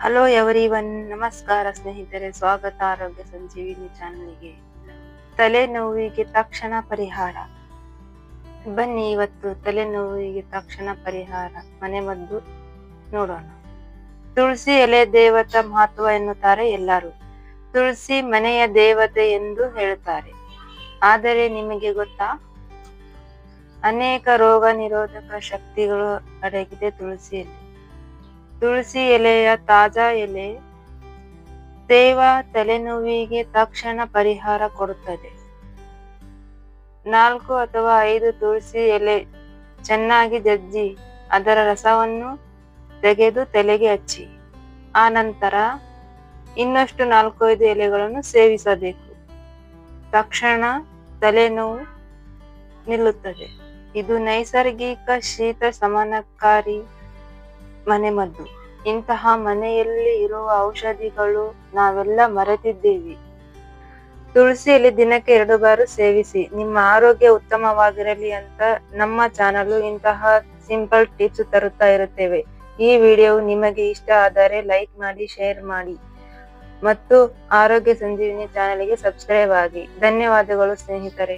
Hello everyone ನಮಸ್ಕಾರ, ಸ್ನೇಹಿತರೆ. ಸ್ವಾಗತ, ಆರೋಗ್ಯ ಸಂಜೀವಿನಿ ಚಾನಲ್ಗೆ. ತಲೆನೋವಿಗೆ ತಕ್ಷಣ ಪರಿಹಾರ. ಬನ್ನಿ, ಇವತ್ತು ತಲೆನೋವಿಗೆ ತಕ್ಷಣ ಪರಿಹಾರ. ಮನೆಮದ್ದು ನೋಡೋಣ. ತುಳಸಿ ಎಲೆ ದೇವತ ಮಹತ್ವ ಎನ್ನುತ್ತಾರೆ ಎಲ್ಲರೂ. ತುಳಸಿ ಮನೆಯ ದೇವತೆ ಎಂದು ಹೇಳುತ್ತಾರೆ. ಆದರೆ ನಿಮಗೆ ಗೊತ್ತಾ? ಅನೇಕ ರೋಗ ನಿರೋಧಕ ಶಕ್ತಿಗಳು ಅಡಗಿದೆ ತುಳಸಿಯಲ್ಲಿ ತುಳಸಿ ಎಲೆಯ ತಾಜಾ ಎಲೆ ತೇವ ತಲೆನೋವಿಗೆ ತಕ್ಷಣ ಪರಿಹಾರ ಕೊಡುತ್ತದೆ. ನಾಲ್ಕು ಅಥವಾ ಐದು ತುಳಸಿ ಎಲೆ ಚೆನ್ನಾಗಿ ಜಜ್ಜಿ, ಅದರ ರಸವನ್ನು ತೆಗೆದು ತಲೆಗೆ ಹಚ್ಚಿ. ಆ ನಂತರ ಇನ್ನಷ್ಟು ನಾಲ್ಕು ಐದು ಎಲೆಗಳನ್ನು ಸೇವಿಸಬೇಕು. ತಕ್ಷಣ ತಲೆನೋವು ನಿಲ್ಲುತ್ತದೆ. ಇದು ನೈಸರ್ಗಿಕ ಶೀತ ಶಮನಕಾರಿ ಮನೆಮದ್ದು. ಇಂತಹ ಮನೆಯಲ್ಲಿ ಇರುವ ಔಷಧಿಗಳು ನಾವೆಲ್ಲ ಮರೆತಿದ್ದೀವಿ. ತುಳಸಿಯಲ್ಲಿ ದಿನಕ್ಕೆ ಎರಡು ಬಾರು ಸೇವಿಸಿ, ನಿಮ್ಮ ಆರೋಗ್ಯ ಉತ್ತಮವಾಗಿರಲಿ ಅಂತ ನಮ್ಮ ಚಾನಲ್ ಇಂತಹ ಸಿಂಪಲ್ ಟಿಪ್ಸ್ ತರುತ್ತಾ ಇರುತ್ತೇವೆ. ಈ ವಿಡಿಯೋ ನಿಮಗೆ ಇಷ್ಟ ಆದರೆ ಲೈಕ್ ಮಾಡಿ, ಶೇರ್ ಮಾಡಿ ಮತ್ತು ಆರೋಗ್ಯ ಸಂಜೀವಿನಿ ಚಾನಲ್ಗೆ ಸಬ್ಸ್ಕ್ರೈಬ್ ಆಗಿ. ಧನ್ಯವಾದಗಳು ಸ್ನೇಹಿತರೆ.